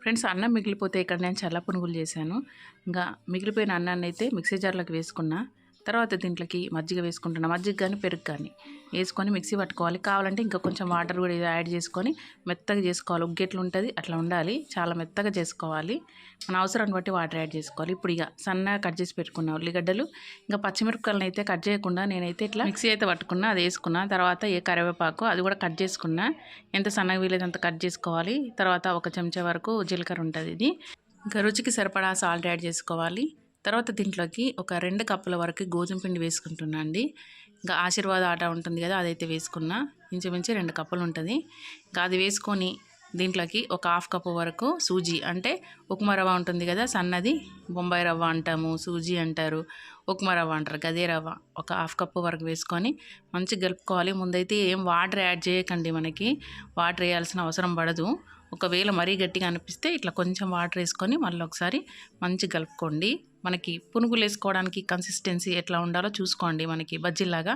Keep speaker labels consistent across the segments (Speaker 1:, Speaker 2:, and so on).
Speaker 1: Friends అన్నం మిగిలిపోతే ఇక్కడ నేను చల్ల పునుగులు చేశాను. ఇంకా మిగిలిపోయిన అన్నాన్ని అయితే మిక్సీ జార్లోకి వేసుకున్నా. తర్వాత దీంట్లోకి మజ్జిగ వేసుకుంటున్నా. మజ్జిగ కానీ పెరుగు కానీ వేసుకొని మిక్సీ పట్టుకోవాలి. కావాలంటే ఇంకా కొంచెం వాటర్ కూడా యాడ్ చేసుకొని మెత్తగా చేసుకోవాలి. ఉగ్గెట్లు ఉంటుంది అట్లా ఉండాలి. చాలా మెత్తగా చేసుకోవాలి. మన అవసరాన్ని బట్టి వాటర్ యాడ్ చేసుకోవాలి. ఇప్పుడు ఇక సన్నగా కట్ చేసి పెట్టుకున్నా ఉల్లిగడ్డలు. ఇంకా పచ్చిమిరపకాయలను అయితే కట్ చేయకుండా నేనైతే ఇట్లా మిక్సీ అయితే పట్టుకున్నా అది వేసుకున్నా. తర్వాత ఏ కరివేపాకు అది కూడా కట్ చేసుకున్నా. ఎంత సన్నగా వీలైతే అంత కట్ చేసుకోవాలి. తర్వాత ఒక చెంచా వరకు జీలకర్ర ఉంటుంది ఇది. ఇంకా రుచికి సరిపడా సాల్ట్ యాడ్ చేసుకోవాలి. తర్వాత దీంట్లోకి ఒక రెండు కప్పుల వరకు గోధుమ పిండి వేసుకుంటున్నా అండి. ఇంకా ఆశీర్వాద ఆట ఉంటుంది కదా అదైతే వేసుకున్నా. ఇంచుమించి రెండు కప్పులు ఉంటుంది. ఇంకా అది వేసుకొని దీంట్లోకి ఒక హాఫ్ కప్పు వరకు సూజీ అంటే ఉప్మా రవ్వ ఉంటుంది కదా సన్నది బొంబాయి రవ్వ అంటాము సూజీ అంటారు ఉప్మా రవ్వ అంటారు గదే రవ్వ ఒక హాఫ్ కప్పు వరకు వేసుకొని మంచిగా గలుపుకోవాలి ముందైతే ఏం వాటర్ యాడ్ చేయకండి మనకి వాటర్ వేయాల్సిన అవసరం పడదు. ఒకవేళ మరీ గట్టిగా అనిపిస్తే ఇట్లా కొంచెం వాటర్ వేసుకొని మళ్ళీ ఒకసారి మంచిగా కలుపుకోండి. మనకి పునుగులు వేసుకోవడానికి కన్సిస్టెన్సీ ఎట్లా ఉండాలో చూసుకోండి మనకి బజ్జీలాగా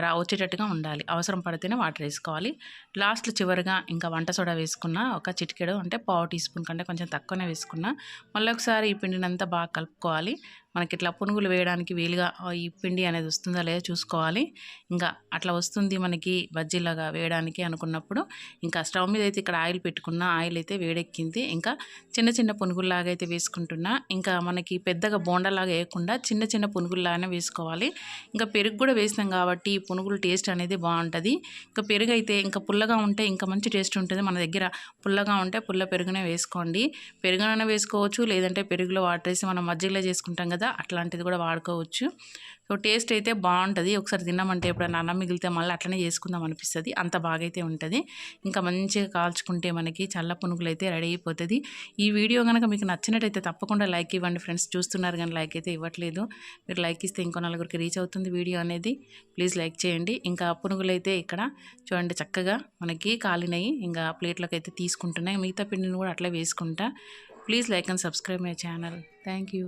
Speaker 1: రా వచ్చేటట్టుగా ఉండాలి. అవసరం పడితేనే వాటర్ వేసుకోవాలి. లాస్ట్ చివరిగా ఇంకా వంట సోడా వేసుకున్న ఒక చిటికెడు అంటే పావు టీ స్పూన్ కంటే కొంచెం తక్కువనే వేసుకున్న మళ్ళీ ఒకసారి ఈ పిండినంతా బాగా కలుపుకోవాలి. మనకి ఇట్లా పునుగులు వేయడానికి వీలుగా ఈ పిండి అనేది వస్తుందా లేదా చూసుకోవాలి. ఇంకా అట్లా వస్తుంది మనకి బజ్జీలాగా వేయడానికి అనుకున్నప్పుడు. ఇంకా స్టవ్ మీద అయితే ఇక్కడ ఆయిల్ పెట్టుకున్న ఆయిల్ అయితే వేడెక్కింది. ఇంకా చిన్న చిన్న పునుగుల్లాగా అయితే వేసుకుంటున్నా. ఇంకా మనకి పెద్దగా బోండలాగా వేయకుండా చిన్న చిన్న పునుగుల్లాగానే వేసుకోవాలి. ఇంకా పెరుగు కూడా వేసినాం కాబట్టి ఈ పునుగులు టేస్ట్ అనేది బాగుంటుంది. ఇంకా పెరుగు అయితే ఇంకా పుల్లగా ఉంటే ఇంకా మంచి టేస్ట్ ఉంటుంది. మన దగ్గర పుల్లగా ఉంటే పుల్ల పెరుగునే వేసుకోండి. పెరుగునైనా వేసుకోవచ్చు లేదంటే పెరుగులో వాటర్ వేసి మనం మజ్జిగలో చేసుకుంటాం కదా కదా అట్లాంటిది కూడా వాడుకోవచ్చు. సో టేస్ట్ అయితే బాగుంటుంది. ఒకసారి తిన్నామంటే ఎప్పుడైనా అన్నం మిగిలితే మళ్ళీ అట్లనే చేసుకుందాం అనిపిస్తుంది. అంత బాగైతే ఉంటుంది. ఇంకా మంచిగా కాల్చుకుంటే మనకి చల్ల పునుగులు అయితే రెడీ అయిపోతుంది. ఈ వీడియో కనుక మీకు నచ్చినట్టయితే తప్పకుండా లైక్ ఇవ్వండి ఫ్రెండ్స్. చూస్తున్నారు కానీ లైక్ అయితే ఇవ్వట్లేదు. మీరు లైక్ ఇస్తే ఇంకో నలుగురికి రీచ్ అవుతుంది వీడియో అనేది. ప్లీజ్ లైక్ చేయండి. ఇంకా పునుగులు అయితే ఇక్కడ చూడండి చక్కగా మనకి కాలినవి ఇంకా ప్లేట్లోకి అయితే తీసుకుంటున్నాయి. మిగతా పిండిని కూడా అట్లా వేసుకుంటా. Please like and subscribe my channel. Thank you.